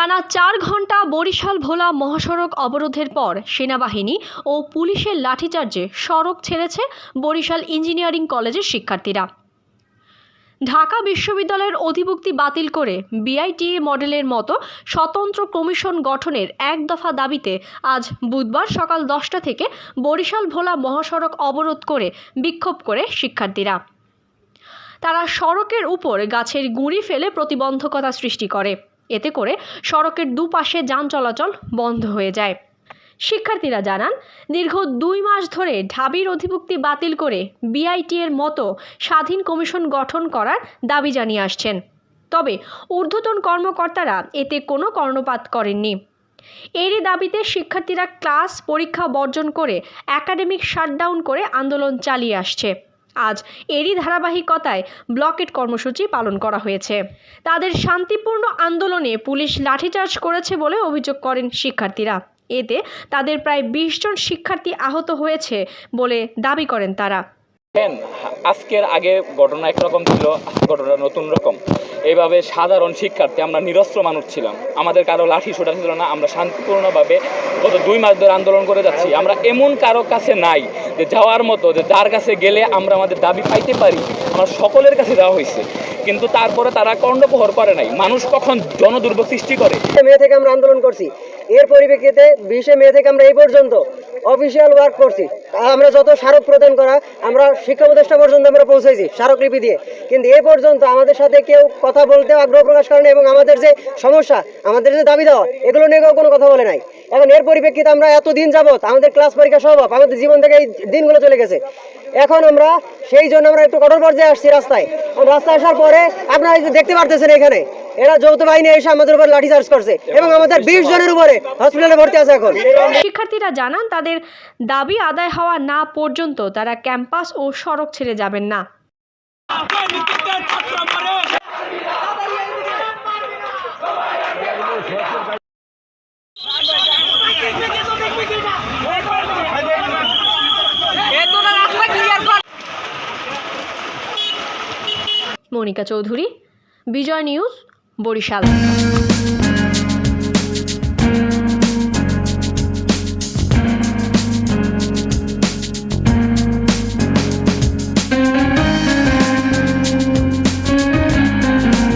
টানা চার ঘণ্টা বরিশাল ভোলা মহাসড়ক অবরোধের পর সেনাবাহিনী ও পুলিশের লাঠিচার্জে সড়ক ছেড়েছে বরিশাল ইঞ্জিনিয়ারিং কলেজের শিক্ষার্থীরা। ঢাকা বিশ্ববিদ্যালয়ের অধিভুক্তি বাতিল করে বিআইটিএ মডেলের মতো স্বতন্ত্র কমিশন গঠনের এক দফা দাবিতে আজ বুধবার সকাল দশটা থেকে বরিশাল ভোলা মহাসড়ক অবরোধ করে বিক্ষোভ করে শিক্ষার্থীরা। তারা সড়কের উপর গাছের গুঁড়ি ফেলে প্রতিবন্ধকতা সৃষ্টি করে। এতে করে সড়কের দুপাশে যান চলাচল বন্ধ হয়ে যায়। শিক্ষার্থীরা জানান, দীর্ঘ দুই মাস ধরে ঢাবির অধিভুক্তি বাতিল করে বিআইটি এর মতো স্বাধীন কমিশন গঠন করার দাবি জানিয়ে আসছেন। তবে ঊর্ধ্বতন কর্মকর্তারা এতে কোনো কর্ণপাত করেননি। এরই দাবিতে শিক্ষার্থীরা ক্লাস পরীক্ষা বর্জন করে একাডেমিক শাটডাউন করে আন্দোলন চালিয়ে আসছে। আজ এরই ধারাবাহিকতায় ব্লকেট কর্মসূচি পালন করা হয়েছে। তাদের শান্তিপূর্ণ আন্দোলনে পুলিশ লাঠিচার্জ করেছে বলে অভিযোগ করেন শিক্ষার্থীরা। এতে তাদের প্রায় বিশ জন শিক্ষার্থী আহত হয়েছে বলে দাবি করেন তারা। আজকের আগে ঘটনা একরকম ছিল, ঘটনা নতুন রকম। এইভাবে সাধারণ শিক্ষার্থী আমরা নিরস্ত্র মানুষ ছিলাম। আমাদের কারও লাঠি সোটা ছিল না, আমরা শান্তিপূর্ণভাবে গত দুই মাস ধরে আন্দোলন করে যাচ্ছি। আমরা এমন কারও কাছে নাই যে যাওয়ার মতো, যে যার কাছে গেলে আমরা আমাদের দাবি পাইতে পারি, আমার সকলের কাছে যাওয়া হয়েছে। কিন্তু তারপরে তারা কর্ণপ্রহর করে নাই। মানুষ কখন জনদুর্ভোগ সৃষ্টি করে? মে থেকে আমরা আন্দোলন করছি। এর পরিপ্রেক্ষিতে বিশে মে থেকে আমরা এই পর্যন্ত অফিসিয়াল ওয়ার্ক করছি। আমরা যত স্মারক প্রদান করা, আমরা শিক্ষা উপদেষ্টা পর্যন্ত আমরা পৌঁছেছি স্মারকলিপি দিয়ে। কিন্তু এ পর্যন্ত আমাদের সাথে কেউ কথা বলতে আগ্রহ প্রকাশ করে না এবং আমাদের যে সমস্যা, আমাদের যে দাবি দেওয়া, এগুলো নিয়ে কেউ কোনো কথা বলে নাই। এখন এর পরিপ্রেক্ষিতে আমরা এত দিন যাবত আমাদের ক্লাস পরীক্ষা সব আমাদের জীবন থেকে এই দিনগুলো চলে গেছে। এখন আমরা সেই জন্য আমরা একটু কঠোর পর্যায়ে আসছি রাস্তায়। রাস্তায় আসার পরে আপনারা দেখতে পারতেছেন এখানে এরা যৌথ বাহিনী এসে আমাদের উপর লাঠিচার্জ করছে এবং আমাদের বিশ জনের উপরে হসপিটালে ভর্তি আছে এখন। শিক্ষার্থীরা জানান তাদের দাবি আদায় হওয়া না পর্যন্ত তারা ক্যাম্পাস ও সড়ক ছেড়ে যাবেন না। মনিকা চৌধুরী বিজয় নিউজ বরিশাল।